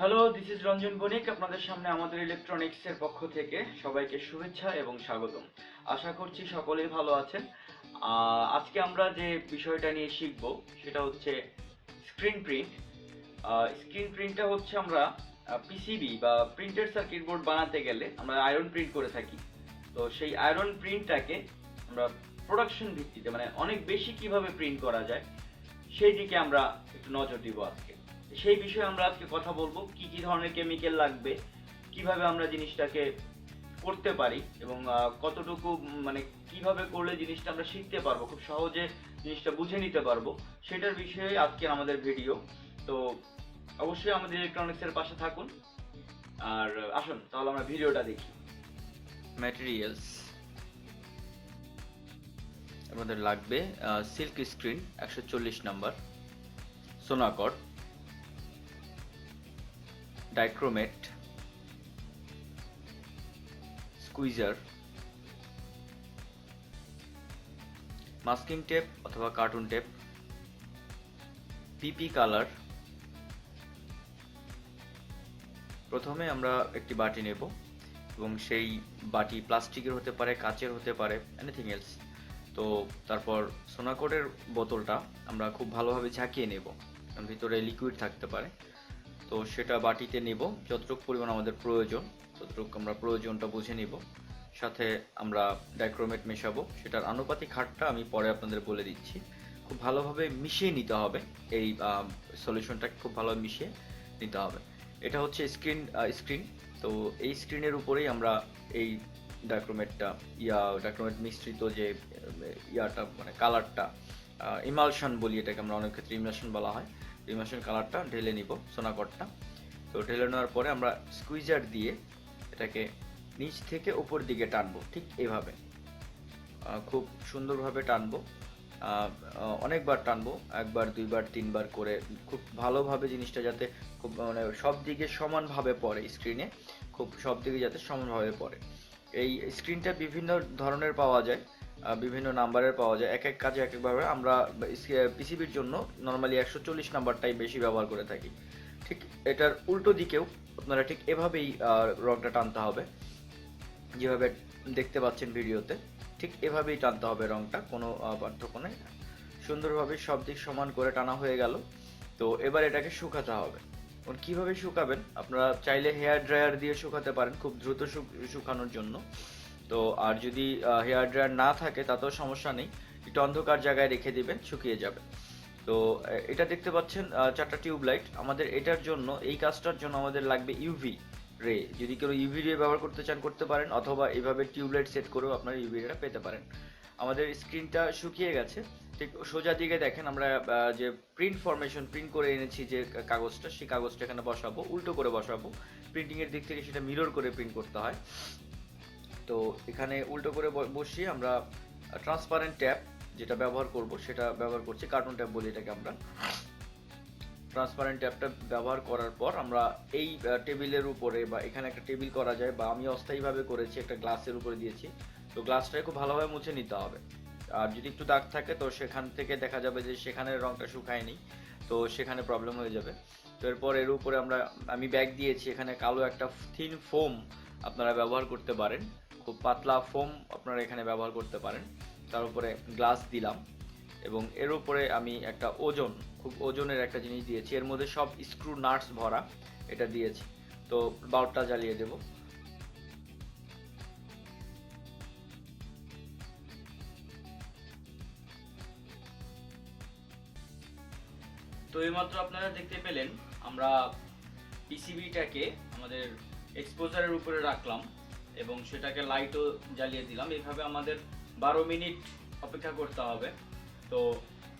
Hello this is Ranjan Banik আপনাদের সামনে আমাদের ইলেকট্রনিক্স এর পক্ষ থেকে সবাইকে শুভেচ্ছা এবং স্বাগতম। আশা করছি সকলেই ভালো আছেন। আজকে আমরা যে বিষয়টা নিয়ে শিখব, সেটা হচ্ছে স্ক্রিন প্রিন্ট স্ক্রিন প্রিন্টটা হচ্ছে আমরা পিসিবি বা প্রিন্টেড সার্কিট বোর্ড বানাতে গেলে আমরা আয়রন প্রিন্ট করে থাকি। তো সেই আয়রন প্রিন্টটাকে আমরা প্রোডাকশন ভিত্তিতে মানে অনেক বেশি কীভাবে প্রিন্ট করা যায় সেই দিকে আমরা একটু নজর দিব আজকে। সেই বিষয়ে আমরা আজকে কথা বলব। কি কি ধরনের কেমিক্যাল লাগবে? কীভাবে আমরা জিনিসটাকে করতে পারি? এবং কতটুকু মানে কীভাবে করলে জিনিসটা আমরা শিখতে পারব? খুব সহজে জিনিসটা বুঝে নিতে পারব। সেটার বিষয়ে আজকে আমাদের ভিডিও তো, অবশ্যই আমাদের ইলেকট্রনিক্সের পাশে থাকুন। আর, আসুন, তাহলে আমরা ভিডিওটা দেখি। ম্যাটেরিয়ালস আমাদের লাগবে সিল্ক স্ক্রিন একশো চল্লিশ নাম্বার সোনাকট ডাইক্রোমেট, স্কুইজার, মাস্কিং টেপ অথবা কার্টুন টেপ, পিপি কালার। প্রথমে আমরা একটি বাটি নেব এবং সেই বাটি প্লাস্টিকের হতে পারে, কাচের হতে পারে এনিথিং এলস তো তারপর সোনাকোটের বোতলটা আমরা খুব ভালোভাবে ঝাঁকিয়ে নেব ভিতরে লিকুইড থাকতে পারে। তো সেটা বাটিতে নেব। যতটুকু পরিমাণ আমাদের প্রয়োজন, ততটুকু আমরা প্রয়োজনটা বুঝে নিব। সাথে আমরা ডাইক্রোমেট মেশাবো। সেটার আনুপাতিক হারটা আমি পরে আপনাদের বলে দিচ্ছি। খুব ভালোভাবে মিশিয়ে নিতে হবে। এই সলিউশনটাকে খুব ভালোভাবে মিশিয়ে নিতে হবে। এটা হচ্ছে স্ক্রিন স্ক্রিন তো এই স্ক্রিনের উপরেই আমরা এই ডাইক্রোমেটটা, ইয়া, ডাইক্রোমেট মিশ্রিত যে ইয়াটা মানে কালারটা ইমালশন বলি এটাকে আমরা অনেক ক্ষেত্রে ইমালশন বলা হয়। ইমালশন কালারটা ঢেলে নিব সোনাকটটা তো ঢেলে নেওয়ার পরে আমরা স্কুইজার দিয়ে এটাকে নিচ থেকে উপর দিকে টানবো, ঠিক এভাবে। খুব সুন্দরভাবে টানবো। অনেকবার টানবো, একবার, দুইবার, তিনবার করে খুব ভালোভাবে জিনিসটা যাতে খুব মানে সব দিকে সমানভাবে পড়ে স্ক্রিনে খুব সব দিকে যাতে সমানভাবে পড়ে। এই স্ক্রিনটা বিভিন্ন ধরনের পাওয়া যায়। বিভিন্ন নাম্বারের পাওয়া যায়। এক এক কাজে এক একভাবে আমরা পিসিবির জন্য নর্মালি একশো চল্লিশ নাম্বারটাই বেশি ব্যবহার করে থাকি। ঠিক এটার উল্টো দিকেও আপনারা ঠিক এভাবেই রংটা টানতে হবে। যেভাবে দেখতে পাচ্ছেন ভিডিওতে, ঠিক এভাবেই টানতে হবে রংটা, কোনো পার্থক্য নেই। সুন্দরভাবে সব দিক সমান করে টানা হয়ে গেল। তো এবার এটাকে শুকাতে হবে। এখন কীভাবে শুকাবেন? আপনারা চাইলে হেয়ার ড্রায়ার দিয়ে শুকাতে পারেন খুব দ্রুত শুকানোর জন্য। তো আর যদি হেয়ার ড্রায়ার না থাকে, তাতেও সমস্যা নেই। একটু অন্ধকার জায়গায় রেখে দিবেন, শুকিয়ে যাবে। তো এটা দেখতে পাচ্ছেন চারটা টিউব লাইট আমাদের এটার জন্য, এই কাজটার জন্য আমাদের লাগবে ইউভি রে যদি কেউ ইউভি রে ব্যবহার করতে চান, করতে পারেন, অথবা এইভাবে টিউবলাইট সেট করেও আপনারা ইউভি রেটা পেতে পারেন। আমাদের স্ক্রিনটা শুকিয়ে গেছে। ঠিক সোজা দিকে দেখেন, আমরা যে প্রিন্ট ফরমেশন প্রিন্ট করে এনেছি যে কাগজটা, সেই কাগজটা এখানে বসাবো, উল্টো করে বসাবো। প্রিন্টিংয়ের দিক থেকে সেটা মিরর করে প্রিন্ট করতে হয়। তো এখানে উল্টো করে বসিয়ে আমরা ট্রান্সপারেন্ট ট্যাপ যেটা ব্যবহার করব, সেটা ব্যবহার করছি কার্টুন ট্যাপ বলি এটাকে আমরা। ট্রান্সপারেন্ট ট্যাপটা ব্যবহার করার পর আমরা এই টেবিলের উপরে বা এখানে একটা টেবিল করা যায় বা আমি অস্থায়ীভাবে করেছি, একটা গ্লাসের উপরে দিয়েছি। তো গ্লাসটাকে খুব ভালোভাবে মুছে নিতে হবে। আর যদি একটু দাগ থাকে, তো সেখান থেকে দেখা যাবে যে সেখানে রংটা শুকায়নি, তো সেখানে প্রবলেম হয়ে যাবে। তো এরপর এর উপরে আমরা, আমি ব্যাগ দিয়েছি, এখানে কালো একটা থিন ফোম আপনারা ব্যবহার করতে পারেন। খুব পাতলা ফোম আপনারা এখানে ব্যবহার করতে পারেন। তার উপরে গ্লাস দিলাম এবং এর উপরে আমি একটা ওজন, খুব ওজনের একটা জিনিস দিয়েছি। এর মধ্যে সব স্ক্রু নাটস ভরা, এটা দিয়েছি। তো বাল্বটা জ্বালিয়ে দেব। তো এইমাত্র আপনারা দেখতে পেলেন, আমরা পিসিবিটাকে আমাদের এক্সপোজারের উপরে রাখলাম। এবং সেটাকে লাইটও জ্বালিয়ে দিলাম। এইভাবে আমাদের বারো মিনিট অপেক্ষা করতে হবে। তো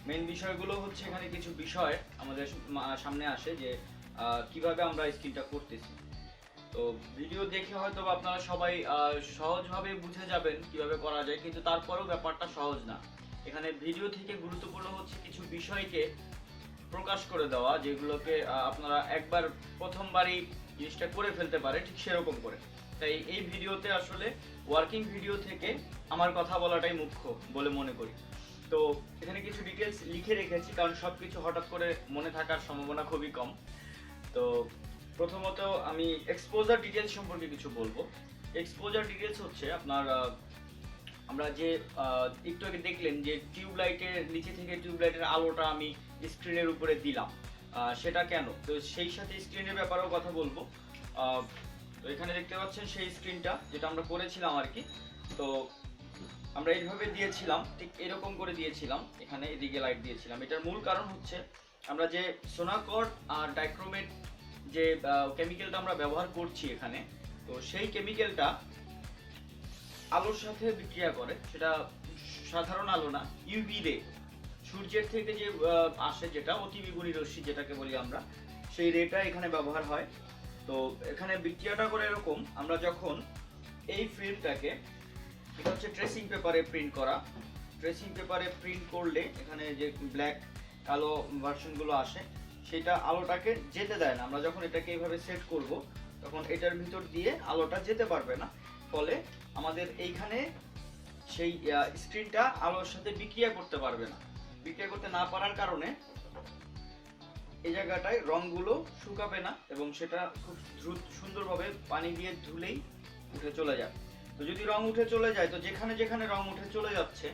মেন বিষয়গুলো হচ্ছে এখানে কিছু বিষয় আমাদের সামনে আসে যে কীভাবে আমরা স্ক্রিনটা করতেছি। তো ভিডিও দেখে হয়তো আপনারা সবাই সহজভাবে বুঝে যাবেন কীভাবে করা যায়, কিন্তু তারপরেও ব্যাপারটা সহজ না। এখানে ভিডিও থেকে গুরুত্বপূর্ণ হচ্ছে কিছু বিষয়কে প্রকাশ করে দেওয়া, যেগুলোকে আপনারা একবার প্রথমবারই জিনিসটা করে ফেলতে পারে ঠিক সেরকম করে। তাই এই ভিডিওতে আসলে ওয়ার্কিং ভিডিও থেকে আমার কথা বলাটাই মুখ্য বলে মনে করি। তো এখানে কিছু ডিটেলস লিখে রেখেছি, কারণ সব কিছু হঠাৎ করে মনে থাকার সম্ভাবনা খুবই কম। তো প্রথমত আমি এক্সপোজার ডিটেলস সম্পর্কে কিছু বলব। এক্সপোজার ডিটেলস হচ্ছে আপনার আমরা যে একটু আগে দেখলেন যে টিউবলাইটের নিচে থেকে টিউবলাইটের আলোটা আমি স্ক্রিনের উপরে দিলাম। সেটা কেন? তো সেই সাথে স্ক্রিনের ব্যাপারেও কথা বলব। তো এখানে দেখতে পাচ্ছেন সেই স্ক্রিনটা যেটা আমরা করেছিলাম আর কি। তো আমরা এইভাবে দিয়েছিলাম, ঠিক এরকম করে দিয়েছিলাম। এখানে এদিকে লাইট দিয়েছিলাম। এটার মূল কারণ হচ্ছে আমরা যে সোনাকট আর ডাইক্রোমেট যে কেমিক্যালটা আমরা ব্যবহার করছি এখানে, তো সেই কেমিক্যালটা আলোর সাথে বিক্রিয়া করে। সেটা সাধারণ আলো না ইউভি রে সূর্যের থেকে যে আসে যেটা, অতি অতিবেগুনি রশ্মি যেটাকে বলি আমরা, সেই রেটা এখানে ব্যবহার হয়। তো এখানে বিক্রিয়াটা করে এরকম, আমরা যখন এই ফিল্মটাকে এটা হচ্ছে ট্রেসিং পেপারে প্রিন্ট করা। ট্রেসিং পেপারে প্রিন্ট করলে এখানে যে ব্ল্যাক কালো ভার্সনগুলো আসে, সেটা আলোটাকে যেতে দেয় না। আমরা যখন এটাকে এইভাবে সেট করব, তখন এটার ভিতর দিয়ে আলোটা যেতে পারবে না। ফলে আমাদের এইখানে সেই স্ক্রিনটা আলোর সাথে বিক্রিয়া করতে পারবে না। বিক্রিয়া করতে না পারার কারণে এই জায়গাটায় রংগুলো শুকাবে না এবং সেটা খুব দ্রুত সুন্দরভাবে পানি দিয়ে ধুলেই উঠে চলে যায়। তো যদি রং উঠে চলে যায়, তো যেখানে যেখানে রং উঠে চলে যাচ্ছে,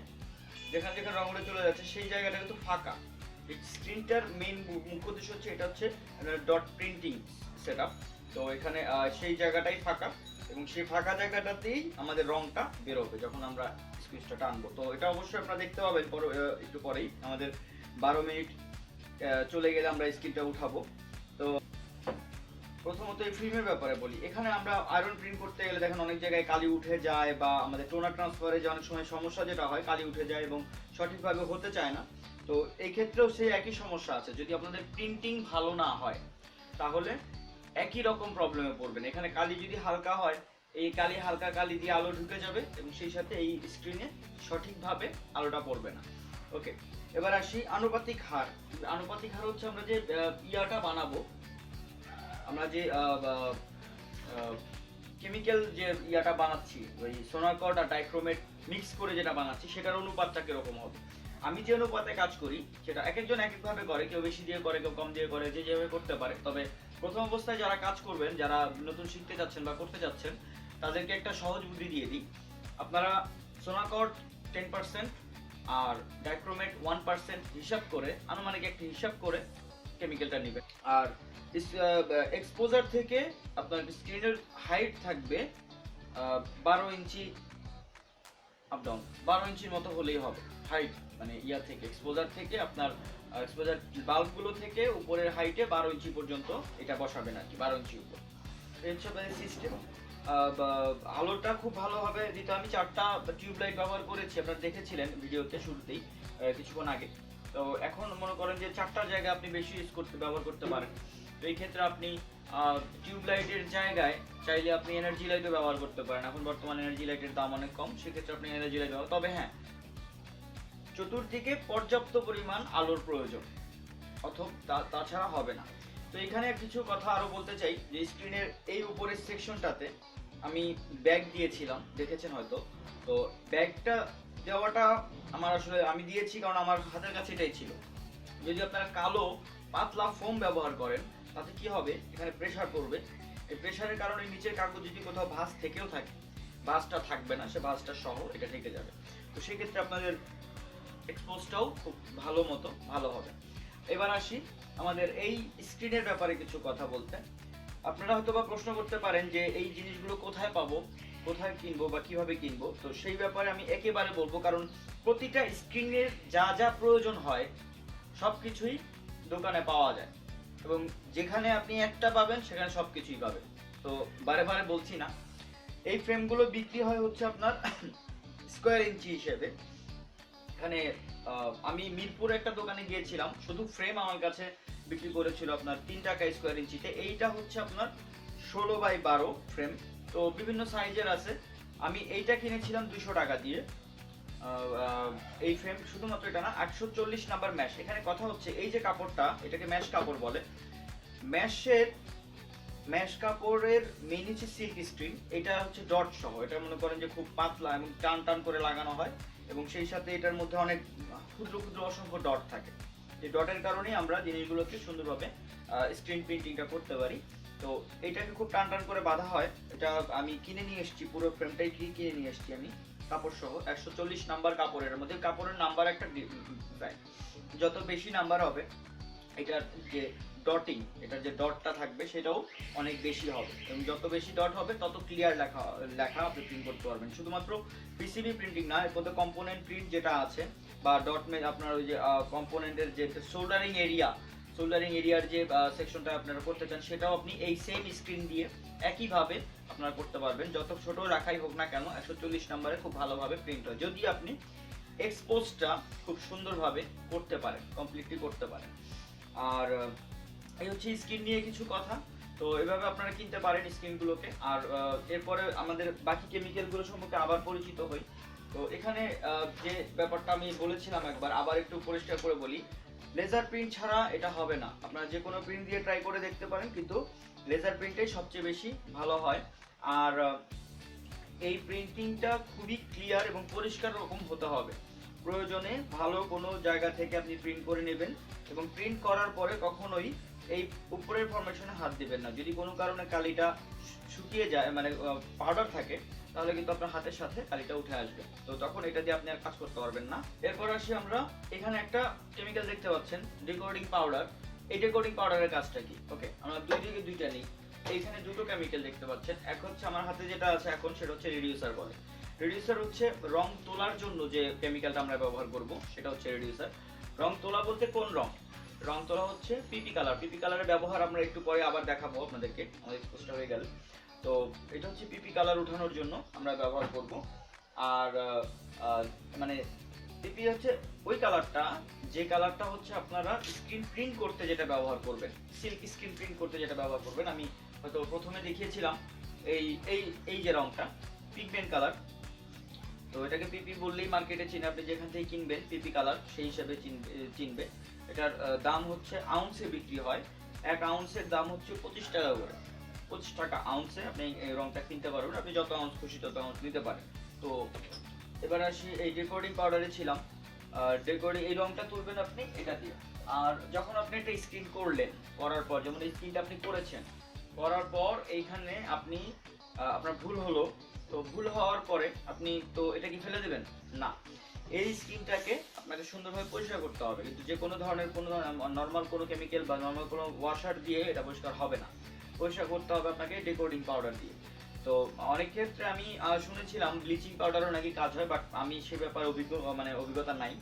যেখানে যেখানে রং উঠে চলে যাচ্ছে, সেই জায়গাটা কিন্তু ফাঁকা। স্ক্রিনটার মেইন মুখ্য উদ্দেশ্য হচ্ছে, এটা হচ্ছে ডট প্রিন্টিং সেট তো এখানে সেই জায়গাটাই ফাঁকা এবং সেই ফাঁকা জায়গাটাতেই আমাদের রংটা বেরোবে যখন আমরা স্কুইচটা টানবো তো এটা অবশ্যই আপনারা দেখতে পাবেন পর একটু পরেই। আমাদের বারো মিনিট চলে গেলে আমরা স্ক্রিনটা উঠাবো। তো প্রথমত এই ফিল্মের ব্যাপারে বলি। এখানে আমরা আয়রন প্রিন্ট করতে গেলে দেখেন অনেক জায়গায় কালি উঠে যায় বা আমাদের টোনার ট্রান্সফারে যে অনেক সময় সমস্যা যেটা হয়, কালি উঠে যায় এবং সঠিকভাবে হতে চায় না। তো এই ক্ষেত্রেও সেই একই সমস্যা আছে। যদি আপনাদের প্রিন্টিং ভালো না হয়, তাহলে একই রকম প্রবলেমে পড়বেন। এখানে কালি যদি হালকা হয়, এই কালি হালকা কালি দিয়ে আলো ঢুকে যাবে এবং সেই সাথে এই স্ক্রিনে সঠিকভাবে আলোটা পড়বে না। ওকে এবার আসি আনুপাতিক হার। আনুপাতিক হার হচ্ছে আমরা যে ইয়াটা বানাবো, আমরা যে কেমিক্যাল যে ইয়াটা বানাচ্ছি, ওই সোনাকট আর ডাইক্রোমেট মিক্স করে যেটা বানাচ্ছি, সেটার অনুপাতটা কীরকম হবে? আমি যে অনুপাতে কাজ করি, সেটা এক একজন এক একভাবে করে, কেউ বেশি দিয়ে করে, কেউ কম দিয়ে করে, যে যেভাবে করতে পারে। তবে প্রথম অবস্থায় যারা কাজ করবেন, যারা নতুন শিখতে যাচ্ছেন বা করতে যাচ্ছেন, তাদেরকে একটা সহজ বুদ্ধি দিয়ে দিই। আপনারা সোনাকট টেন পার্সেন্ট আর ডাইক্রোমেট ওয়ান পার্সেন্ট হিসাব করে, আনুমানিক একটা হিসাব করে কেমিক্যালটা নেবেন আর এক্সপোজার থেকে আপনার স্ক্রিনের হাইট থাকবে বারো ইঞ্চি আপ ডাউন বারো ইঞ্চির মতো হলেই হবে। হাইট মানে ইয়া থেকে এক্সপোজার থেকে আপনার এক্সপোজার বাল্বগুলো থেকে উপরের হাইটে বারো ইঞ্চি পর্যন্ত এটা বসাবেন আর কি, বারো ইঞ্চি উপর। এই হচ্ছে সিস্টেম আলোটা খুব ভালোভাবে দিতে আমি চারটা টিউব লাইট ব্যবহার করেছি, আপনারা দেখেছিলেন ভিডিওতে শুরুতেই কিছুক্ষণ আগে। তো এখন মনে করেন যে চারটা জায়গা আপনি বেশি ইউজ করতে, ব্যবহার করতে পারেন। তো এই ক্ষেত্রে আপনি টিউব লাইটের জায়গায় চাইলে আপনি এনার্জি লাইটও ব্যবহার করতে পারেন। এখন বর্তমানে এনার্জি লাইটের দাম অনেক কম, সেক্ষেত্রে আপনি এনার্জি লাইট ব্যবহার তবে হ্যাঁ চতুর্দিকে পর্যাপ্ত পরিমাণ আলোর প্রয়োজন, অথবা তাছাড়া হবে না। তো এখানে কিছু কথা আরও বলতে চাই, যে স্ক্রিনের এই উপরের সেকশনটাতে আমি ব্যাগ দিয়েছিলাম, দেখেছেন হয়তো। তো ব্যাগটা দেওয়াটা আমার আসলে, আমি দিয়েছি কারণ আমার হাতের কাছে এটাই ছিল। যদি আপনারা কালো পাতলা ফোম ব্যবহার করেন, তাতে কি হবে? এখানে প্রেশার পড়বে। এই প্রেসারের কারণে নিচের কাগজ যদি কোথাও ভাঁজ থেকেও থাকে। ভাঁজটা থাকবে না, সে ভাঁজটা সহ এটা থেকে যাবে। তো সেক্ষেত্রে আপনাদের এক্সপোজটাও খুব ভালো মতো ভালো হবে। এবার আসি আমাদের এই স্ক্রিনের ব্যাপারে কিছু কথা বলতে। আপনারা হয়তো বা প্রশ্ন করতে পারেন যে এই জিনিসগুলো কোথায় পাবো, কোথায় কিনবো বা কীভাবে কিনবো। তো সেই ব্যাপারে আমি একেবারে বলব, কারণ প্রতিটা স্ক্রিনের যা যা প্রয়োজন হয় সব কিছুই দোকানে পাওয়া যায়। এবং যেখানে আপনি একটা পাবেন, সেখানে সব কিছুই পাবেন। তো বারে বারে বলছি না। এই ফ্রেমগুলো বিক্রি হয় হচ্ছে আপনার স্কোয়ার ইঞ্চি হিসেবে। এখানে আমি মিরপুরে একটা দোকানে গিয়েছিলাম। শুধু ফ্রেম আমার কাছে বিক্রি করেছিল আপনার তিন টাকা স্কোয়ার ইঞ্চিতে। এইটা হচ্ছে আপনার ষোলো বাই বারো ফ্রেম তো বিভিন্ন সাইজের আছে। আমি এইটা কিনেছিলাম দুশো টাকা দিয়ে। এই ফ্রেম শুধুমাত্র এটা না আটশো চল্লিশ নাম্বার ম্যাশ এখানে কথা হচ্ছে, এই যে কাপড়টা, এটাকে ম্যাশ কাপড় বলে। ম্যাশের ম্যাশ কাপড়ের মেইন হচ্ছে সিল্ক স্ক্রিন এটা হচ্ছে ডট সহ। এটা মনে করেন যে খুব পাতলা এবং টান টান করে লাগানো হয়। এবং সেই সাথে এটার মধ্যে অনেক ক্ষুদ্র ক্ষুদ্র অসংখ্য ডট থাকে। এই ডটের কারণেই আমরা জিনিসগুলোকে সুন্দরভাবে স্ক্রিন প্রিন্টিংটা করতে পারি। তো এটাকে খুব টান টান করে বাঁধা হয়। এটা আমি কিনে নিয়ে এসেছি, পুরো ফ্রেমটাই কিনে নিয়ে এসেছি আমি কাপড় সহ একশো চল্লিশ নাম্বার কাপড়ের মধ্যে। কাপড়ের নাম্বার একটা দেয় যত বেশি নাম্বার হবে, এটার যে ডটিং এটার যে ডটটা থাকবে, সেটাও অনেক বেশি হবে। এবং যত বেশি ডট হবে, তত ক্লিয়ার লেখা লেখা আপনি প্রিন্ট করতে পারবেন। শুধুমাত্র পিসিবি প্রিন্টিং না, এর মধ্যে কম্পোনেন্ট প্রিন্ট যেটা আছে বা ডট মে আপনার ওই যে কম্পোনেন্টের যে সোল্ডারিং এরিয়া সোল্ডারিং এরিয়ার যে সেকশনটা আপনারা করতে চান, সেটাও আপনি এই সেম স্ক্রিন দিয়ে একইভাবে আপনারা করতে পারবেন। যত ছোট রাখাই হোক না কেন, একশো চল্লিশ নাম্বারে খুব ভালোভাবে প্রিন্ট হয়। যদি আপনি এক্সপোজটা খুব সুন্দরভাবে করতে পারেন কমপ্লিটলি করতে পারেন। আর, এই হচ্ছে স্ক্রিন নিয়ে কিছু কথা। তো এভাবে আপনারা কিনতে পারেন স্ক্রিনগুলোকে আর এরপরে আমাদের বাকি কেমিক্যালগুলো সম্পর্কে আবার পরিচিত হই। তো এখানে যে ব্যাপারটা আমি বলেছিলাম একবার, আবার একটু পরিষ্কার করে বলি লেজার প্রিন্ট ছাড়া এটা হবে না। আপনারা যে কোনো প্রিন্ট দিয়ে ট্রাই করে দেখতে পারেন, কিন্তু লেজার প্রিন্টটাই সবচেয়ে বেশি ভালো হয়। আর এই প্রিন্টিংটা খুবই ক্লিয়ার এবং পরিষ্কার রকম হতে হবে। প্রয়োজনে ভালো কোনো জায়গা থেকে আপনি প্রিন্ট করে নেবেন এবং প্রিন্ট করার পরে কখনোই এই উপরের ফরমেশনে হাত দিবেন না। যদি কোনো কারণে কালিটা শুকিয়ে যায় মানে পাউডার থাকে তাহলে কিন্তু আপনার হাতের সাথে কালিটা উঠে আসবে। তো তখন এটা দিয়ে আপনি আর কাজ করতে পারবেন না। এরপর আসি আমরা, এখানে একটা কেমিক্যাল দেখতে পাচ্ছেন ডেকোডিং পাউডার এই ডেকোডিং পাউডারের কাজটা কি? ওকে আমরা দুই দিকে দুইটা নিই। এইখানে দুটো কেমিক্যাল দেখতে পাচ্ছেন। এক হচ্ছে আমার হাতে যেটা আছে এখন, সেটা হচ্ছে রিডিউসার বলে। রিডিউসার হচ্ছে রং তোলার জন্য যে কেমিক্যালটা আমরা ব্যবহার করব, সেটা হচ্ছে রিডিউসার রং তোলা বলতে কোন রং? রং তোলা হচ্ছে পিপি কালার পিপি কালারের ব্যবহার আমরা একটু পরে আবার দেখাবো আপনাদেরকে। আমাদের এক্সপোজটা হয়ে গেল। তো এটা হচ্ছে পিপি কালার উঠানোর জন্য আমরা ব্যবহার করব। আর মানে পিপি হচ্ছে ওই কালারটা যে কালারটা হচ্ছে আপনারা স্ক্রিন প্রিন্ট করতে যেটা ব্যবহার করবেন। সিল্ক স্ক্রিন প্রিন্ট করতে যেটা ব্যবহার করবেন। আমি হয়তো প্রথমে দেখিয়েছিলাম এই এই এই যে রংটা পিগমেন্ট কালার তো এটাকে পিপি বললেই মার্কেটে চিনে আপনি যেখান থেকে কিনবেন পিপি কালার সেই হিসাবে চিনবে। এটার দাম হচ্ছে আউন্সে বিক্রি হয়। এক আউন্সের দাম হচ্ছে পঁচিশ টাকা করে। পঁচিশ টাকা আউন্সে আপনি এই রংটা কিনতে পারবেন। আপনি যত আউন্স খুশি তত আউন্স নিতে পারেন। তো এবার আসি এই ডেকোডিং পাউডারে ছিলাম। ডেকোডিং এই রংটা তুলবেন আপনি এটা দিয়ে। আর যখন আপনি একটা স্ক্রিন করলেন, করার পর, যেমন এই স্ক্রিনটা আপনি করেছেন, করার পর এইখানে আপনি আপনার ভুল হলো। তো ভুল হওয়ার পরে আপনি তো এটা কি ফেলে দেবেন? না। এই স্কিনটাকে আপনাকে সুন্দরভাবে পরিষ্কার করতে হবে। কিন্তু যে কোনো ধরনের কোনো নর্মাল কোনো কেমিক্যাল বা নর্মাল কোনো ওয়াশার দিয়ে এটা পরিষ্কার হবে না। পরিষ্কার করতে হবে আপনাকে ডেকোডিং পাউডার দিয়ে। তো অনেক ক্ষেত্রে আমি শুনেছিলাম ব্লিচিং পাউডারও নাকি কাজ হয়, বাট আমি সে ব্যাপারে অভিজ্ঞ মানে অভিজ্ঞতা নাই।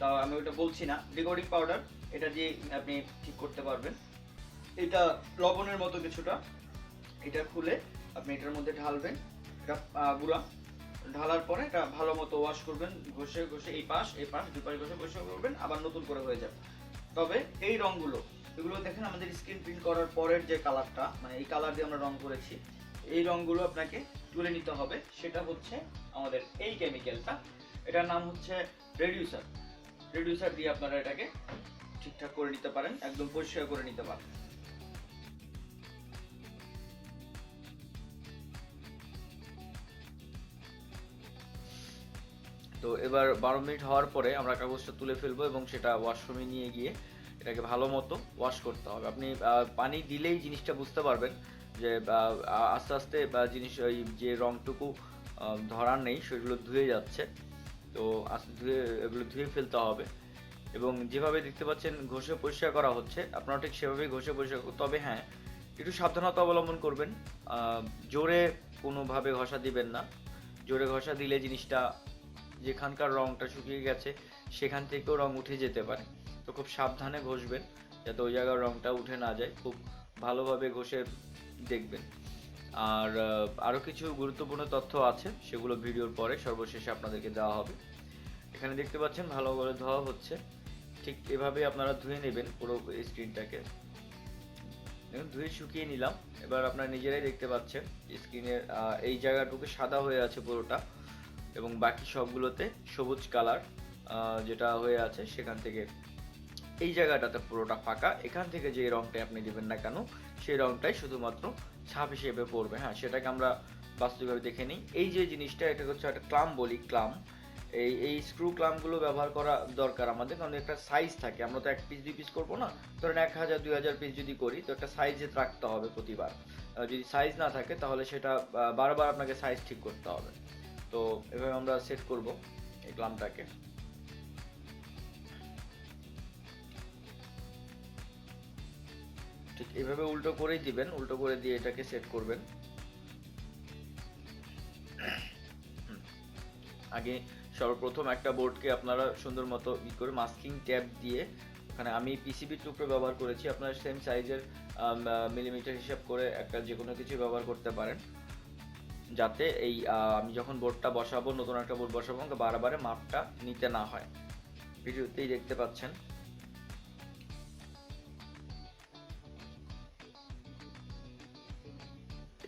তা আমি ওটা বলছি না। ডেকোডিং পাউডার, এটা দিয়ে আপনি ঠিক করতে পারবেন। এটা লবণের মতো কিছুটা। এটা খুলে আপনি এটার মধ্যে ঢালবেন। এটা গুঁড়া। ঢালার পরে এটা ভালো মতো ওয়াশ করবেন। ঘষে ঘষে এই পাশ এই পাশ দুই পাশ ঘষে পরিষ্কার করবেন। আবার নতুন করে হয়ে যাবে। তবে এই রংগুলো এগুলো দেখেন, আমাদের স্ক্রিন প্রিন্ট করার পরের যে কালারটা মানে এই কালার দিয়ে আমরা রং করেছি, এই রংগুলো আপনাকে তুলে নিতে হবে। সেটা হচ্ছে আমাদের এই কেমিক্যালটা এটার নাম হচ্ছে রেডিউসার রেডিউসার দিয়ে আপনারা এটাকে ঠিকঠাক করে নিতে পারেন, একদম পরিষ্কার করে নিতে পারেন। তো এবার বারো মিনিট হওয়ার পরে আমরা কাগজটা তুলে ফেলব এবং সেটা ওয়াশরুমে নিয়ে গিয়ে এটাকে ভালো মতো ওয়াশ করতে হবে। আপনি পানি দিলেই জিনিসটা বুঝতে পারবেন যে আস্তে আস্তে জিনিস ওই যে রংটুকু ধরার নেই, সেগুলো ধুয়ে যাচ্ছে। তো আস্তে ধুয়ে, এগুলো ধুয়ে ফেলতে হবে। এবং যেভাবে দেখতে পাচ্ছেন, ঘষে পরিষ্কার করা হচ্ছে। আপনারা ঠিক সেভাবেই ঘষে পরিষ্কার তবে হ্যাঁ একটু সাবধানতা অবলম্বন করবেন। জোরে কোনোভাবে ঘষা দিবেন না। জোরে ঘষা দিলে জিনিসটা, যেখানকার রংটা শুকিয়ে গেছে, সেখান থেকেও রং উঠে যেতে পারে। তো খুব সাবধানে ঘষবেন যাতে ওই জায়গার রংটা উঠে না যায়। খুব ভালোভাবে ঘষে দেখবেন। আর আরও কিছু গুরুত্বপূর্ণ তথ্য আছে, সেগুলো ভিডিওর পরে সর্বশেষে আপনাদেরকে দেওয়া হবে। এখানে দেখতে পাচ্ছেন ভালো করে ধোয়া হচ্ছে। ঠিক এভাবে আপনারা ধুয়ে নেবেন পুরো স্ক্রিনটাকে ধুয়ে শুকিয়ে নিলাম। এবার আপনারা নিজেরাই দেখতে পাচ্ছেন স্ক্রিনের এই জায়গাটুকু সাদা হয়ে আছে পুরোটা এবং বাকি সবগুলোতে সবুজ কালার যেটা হয়ে আছে সেখান থেকে এই জায়গাটাতে পুরোটা ফাঁকা। এখান থেকে যে রংটা আপনি দিবেন না কেন, সেই রংটাই শুধুমাত্র ছাপ হিসেবে পড়বে। হ্যাঁ সেটাকে আমরা বাস্তবিকভাবে দেখে নিই। এই যে জিনিসটা এটা হচ্ছে একটা ক্লাম বলি, ক্লাম। এই এই স্ক্রু ক্লামগুলো ব্যবহার করা দরকার আমাদের, কারণ একটা সাইজ থাকে। আমরা তো এক পিস দুই পিস করব না? ধরেন এক হাজার, দুই হাজার পিস যদি করি, তো একটা সাইজে রাখতে হবে প্রতিবার। যদি সাইজ না থাকে, তাহলে সেটা বারবার আপনাকে সাইজ ঠিক করতে হবে। তো এভাবে আমরা সেট করব এই ক্লাম্পটাকে ঠিক এভাবে উল্টো করেই দিবেন, উল্টো করে দিয়ে এটাকে সেট করবেন। আগে সর্বপ্রথম একটা বোর্ডকে আপনারা সুন্দর মতো ই করে মাস্কিং ট্যাপ দিয়ে, ওখানে আমি পিসিবি টুকরো ব্যবহার করেছি, আপনারা সেম সাইজের মিলিমিটার হিসাব করে একটা যে কোনো কিছু ব্যবহার করতে পারেন। যাতে এই আমি যখন বোর্ডটা বসাবো, নতুন একটা বোর্ড বসাবো বারবারে মাপটা নিতে না হয়। ভিডিওতেই দেখতে পাচ্ছেন।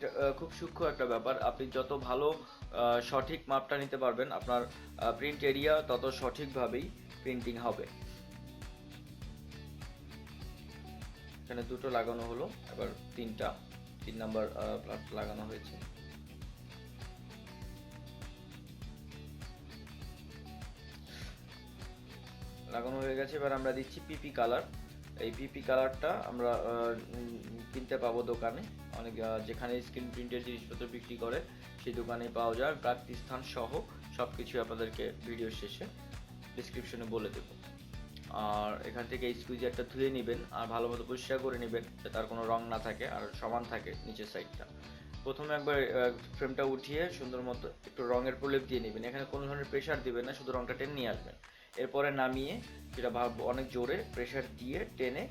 এটা খুব সূক্ষ্ম একটা ব্যাপার। আপনি যত ভালো সঠিক মাপটা নিতে পারবেন, আপনার প্রিন্ট এরিয়া তত সঠিকভাবেই প্রিন্টিং হবে। এখানে দুটো লাগানো হলো, এবার তিনটা, তিন নাম্বার প্লাস লাগানো হয়েছে। লাগানো হয়ে গেছে, এবার আমরা দিচ্ছি পিপি কালার এই পিপি কালারটা আমরা কিনতে পাবো দোকানে। অনেক যেখানে স্ক্রিন প্রিন্টের জিনিসপত্র বিক্রি করে, সেই দোকানে পাওয়া যায়। প্রাপ্তি স্থান সহ সব কিছু আপনাদেরকে ভিডিও শেষে ডিসক্রিপশনে বলে দেব। আর এখান থেকে স্কুইজারটা ধুয়ে নেবেন আর ভালো মতো পরিষ্কার করে নেবেন, যাতে তার কোনো রং না থাকে আর সমান থাকে নিচের সাইডটা প্রথমে একবার ফ্রেমটা উঠিয়ে সুন্দর মতো একটু রঙের প্রলেপ দিয়ে নেবেন। এখানে কোনো ধরনের প্রেশার দিবেন না, শুধু রংটা টেনে নিয়ে আসবেন। এরপরে নামিয়ে সেটা অনেক জোরে প্রেশার দিয়ে টেনে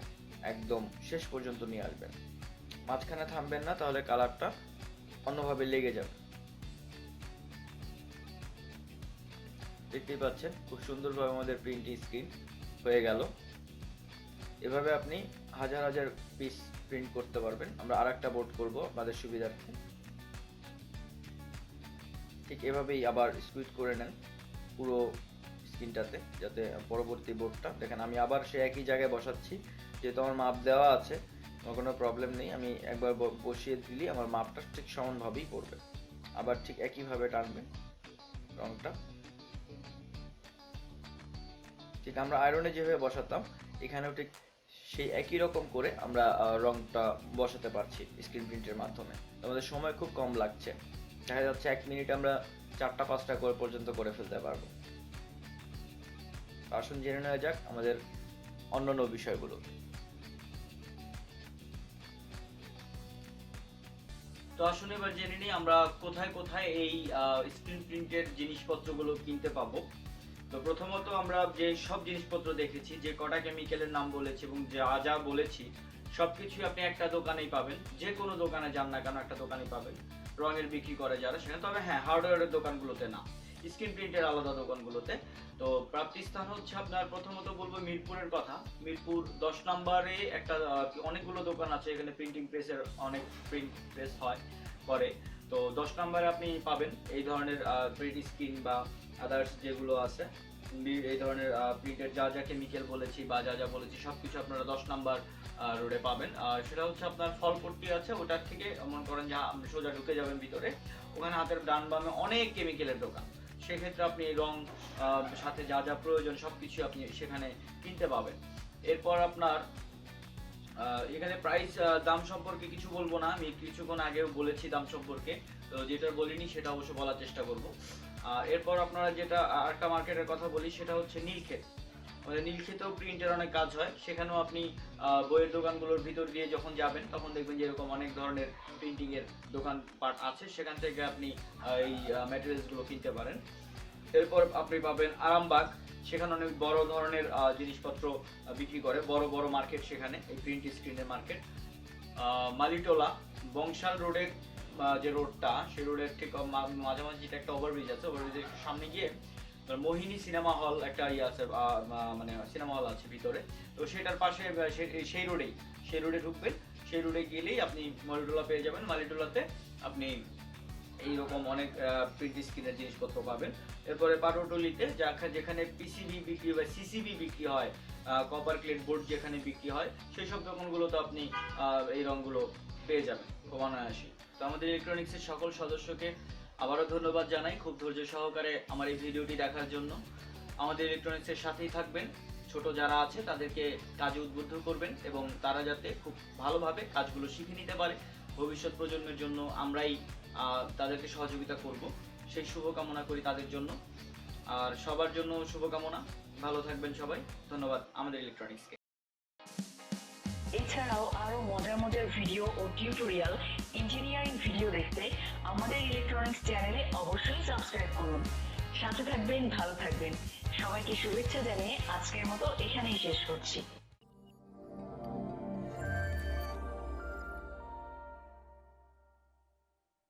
একদম শেষ পর্যন্ত নিয়ে আসবেন। মাঝখানে থামবেন না, তাহলে কালারটা অন্যভাবে লেগে যাবে। দেখতেই পাচ্ছেন, খুব সুন্দরভাবে আমাদের প্রিন্টিং স্ক্রিন হয়ে গেল। এভাবে আপনি হাজার হাজার পিস প্রিন্ট করতে পারবেন। আমরা আরেকটা বোর্ড করব আপনাদের সুবিধার্থে। ঠিক এভাবেই আবার স্কুইট করে নেন পুরো স্ক্রিনটাতে যাতে পরবর্তী বোর্ডটা দেখেন আমি আবার সে একই জায়গায় বসাচ্ছি, যেহেতু আমার মাপ দেওয়া আছে কোনো প্রবলেম নেই। আমি একবার বসিয়ে দিলে, আমার মাপটা ঠিক সমানভাবেই পড়বে। আবার ঠিক একইভাবে টানবেন রংটা। ঠিক আমরা আয়রনে যেভাবে বসাতাম, এখানেও ঠিক সেই একই রকম করে আমরা রংটা বসাতে পারছি স্ক্রিন প্রিন্টের মাধ্যমে। আমাদের সময় খুব কম লাগছে। দেখা যাচ্ছে এক মিনিট আমরা চারটা, পাঁচটা করে পর্যন্ত করে ফেলতে পারব। আসুন জেনে নেওয়া যাক আমাদের অন্যান্য বিষয়গুলো। তো আসুন এবার জেনে নিই, আমরা কোথায় কোথায় এই স্ক্রিন প্রিন্টের জিনিসপত্রগুলো কিনতে পাবো। তো প্রথমত আমরা যে সব জিনিসপত্র দেখেছি, যে কটা কেমিক্যালের নাম বলেছি এবং যা যা বলেছি সব কিছুই আপনি একটা দোকানেই পাবেন। যে কোনো দোকানে যান না কেন, একটা দোকানেই পাবেন। রঙের বিক্রি করে যারা সেখানে। তবে হ্যাঁ হার্ডওয়্যারের দোকানগুলোতে না। স্ক্রিন প্রিন্টের আলাদা দোকানগুলোতে। তো প্রাপ্তিস্থান হচ্ছে আপনার প্রথমত বলব মিরপুরের কথা। মিরপুর দশ নম্বরে একটা অনেকগুলো দোকান আছে, এখানে প্রিন্টিং প্রেসের অনেক প্রিন্ট প্রেস হয়, করে। তো দশ নম্বরে আপনি পাবেন এই ধরনের প্রিন্ট স্ক্রিন বা আদার্স যেগুলো আছে। এই ধরনের প্রিন্টের যা যা কেমিক্যাল বলেছি বা যা যা বলেছি, সবকিছু আপনারা দশ নাম্বার রোডে পাবেন। আর সেটা হচ্ছে আপনার ফলপট্টি আছে, ওটার থেকে মনে করেন যে সোজা ঢুকে যাবেন ভিতরে। ওখানে হাতের ডান বামে অনেক কেমিক্যালের দোকান। সেক্ষেত্রে আপনি রং সাথে যা যা প্রয়োজন সবকিছু আপনি সেখানে কিনতে পাবেন। এরপর আপনার এখানে প্রাইস দাম সম্পর্কে কিছু বলব না। আমি কিছুক্ষণ আগেও বলেছি দাম সম্পর্কে। তো যেটা বলিনি সেটা অবশ্য বলার চেষ্টা করব। এরপর আপনারা যেটা আরেকটা মার্কেটের কথা বলি, সেটা হচ্ছে নীলক্ষেত। আমাদের নীলক্ষেতেও প্রিন্টের অনেক কাজ হয়। সেখানেও আপনি বইয়ের দোকানগুলোর ভিতর দিয়ে যখন যাবেন, তখন দেখবেন যে এরকম অনেক ধরনের প্রিন্টিং এর দোকান আছে। সেখান থেকে আপনি এই ম্যাটেরিয়ালসগুলো কিনতে পারেন। এরপর আপনি পাবেন আরামবাগ। সেখানে অনেক বড় ধরনের জিনিসপত্র বিক্রি করে। বড় বড় মার্কেট সেখানে, এই প্রিন্ট স্ক্রিনের মার্কেট মালিটোলা, বংশাল রোডের যে রোডটা সেই রোডের ঠিক মাঝামাঝি যেটা একটা ওভারব্রিজ আছে ওভারব্রিজের সামনে গিয়ে মোহিনী সিনেমা হল একটা ইয়ে আছে মানে সিনেমা হল আছে ভিতরে। তো সেটার পাশে সেই রোডেই, সেই রোডে ঢুকবেন। সেই রোডে গেলেই আপনি মালিটোলা পেয়ে যাবেন। মালিটোলাতে আপনি এইরকম অনেক প্রিন্ট স্ক্রিনের জিনিসপত্র পাবেন। এরপরে পাটোটলিতে যেখানে পিসিবি বিক্রি বা সিসিবি বিক্রি হয় কপার ক্লেট বোর্ড যেখানে বিক্রি হয়, সেই সব দোকানগুলোতে আপনি এই রঙগুলো পেয়ে যাবেন অনায়াসে তো আমাদের ইলেকট্রনিক্সের সকল সদস্যকে আবারও ধন্যবাদ জানাই খুব ধৈর্য সহকারে আমার এই ভিডিওটি দেখার জন্য। আমাদের ইলেকট্রনিক্সের সাথেই থাকবেন। ছোট যারা আছে, তাদেরকে কাজে উদ্বুদ্ধ করবেন এবং তারা যাতে খুব ভালোভাবে কাজগুলো শিখে নিতে পারে। ভবিষ্যৎ প্রজন্মের জন্য আমরাই তাদেরকে সহযোগিতা করব। সেই শুভকামনা করি তাদের জন্য। আর সবার জন্য শুভকামনা। ভালো থাকবেন সবাই। ধন্যবাদ আমাদের ইলেকট্রনিক্সকে এছাড়াও আরও মজার মজার ভিডিও ও টিউটোরিয়াল ইঞ্জিনিয়ারিং ভিডিও দেখতে আমাদের ইলেকট্রনিক্স চ্যানেলে অবশ্যই সাবস্ক্রাইব করুন। সাথে থাকবেন, ভালো থাকবেন। সবাইকে শুভেচ্ছা জানিয়ে আজকের মতো এখানেই শেষ করছি।